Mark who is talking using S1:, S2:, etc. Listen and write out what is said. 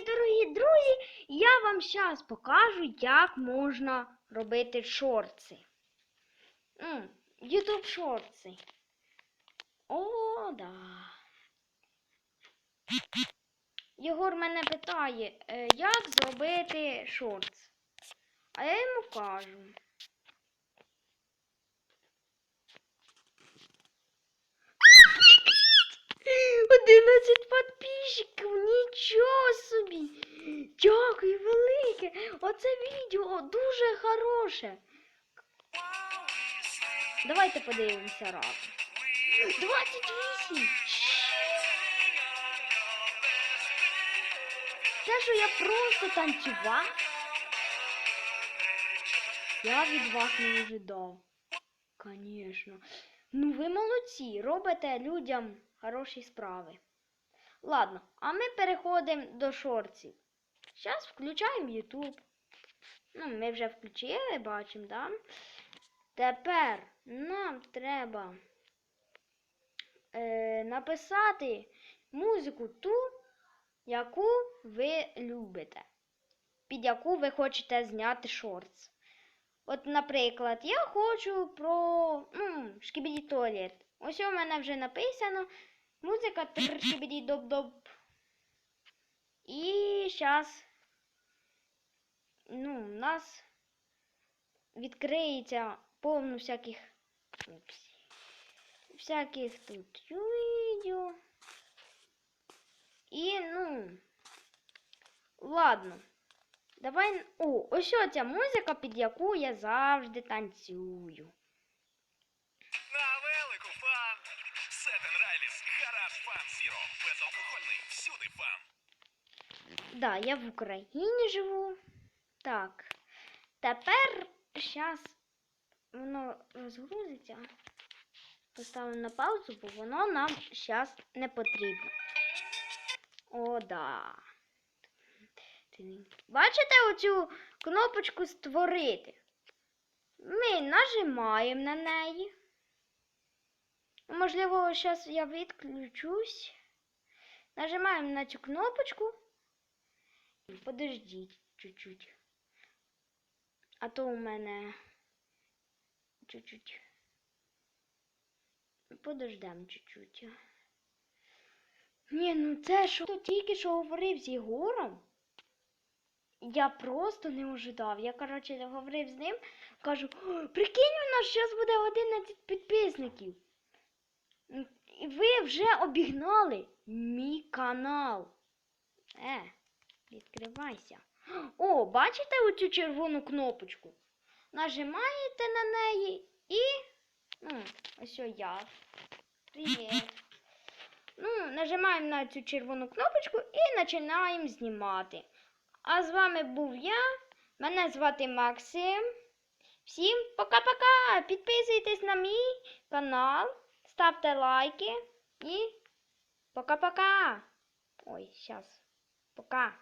S1: дорогі друзі, я вам зараз покажу, як можна робити шорти. Ютуб шорти. О, да. Єгор мене питає, е, як зробити шортс. А я йому кажу. Одинадцять підписчиків, нічого. Дякую велике. Оце відео дуже хороше. Давайте подивимося разом. 28. Те, що я просто танцював, я від вас не ожидав. Конечно. Ну ви молодці, робите людям хороші справи. Ладно, а ми переходимо до шорців. Зараз включаємо YouTube. Ну, ми вже включили, бачимо, да? Тепер нам треба е, написати музику ту, яку ви любите, під яку ви хочете зняти шортс. От, наприклад, я хочу про ну, шкібіді туалет. Ось у мене вже написано музика тр шкібіді доп доп І зараз ну, у нас відкриється повно всяких всяких тут відео. І, ну, ладно. Давай. О, ось ця музика, під яку я завжди танцюю.
S2: На велику фан. Сетен Райліс, гараж фан Зіро. Безалкогольний, всюди фан.
S1: Да, я в Україні живу. Так. Тепер зараз воно розгрузиться. Поставимо на паузу, бо воно нам зараз не потрібно. О, да. Бачите оцю кнопочку створити? Ми нажимаємо на неї. Можливо, зараз я відключусь. Нажимаємо на цю кнопочку. Подождіть чуть-чуть. А то у мене чуть-чуть. Подождемо чуть-чуть. Ні, ну це що то тільки що говорив з Єгором. Я просто не ожидав. Я, коротше, говорив з ним, кажу, прикинь, у нас зараз буде 11 підписників. І ви вже обігнали мій канал. Е, відкривайся. О, бачите оцю червону кнопочку? Нажимаєте на неї і. Ну, ось я. Привіт. Ну, нажимаємо на цю червону кнопочку і починаємо знімати. А з вами був я. Мене звати Максим. Всім пока-пока! Підписуйтесь на мій канал, ставте лайки і пока-пока. Ой, зараз. Пока.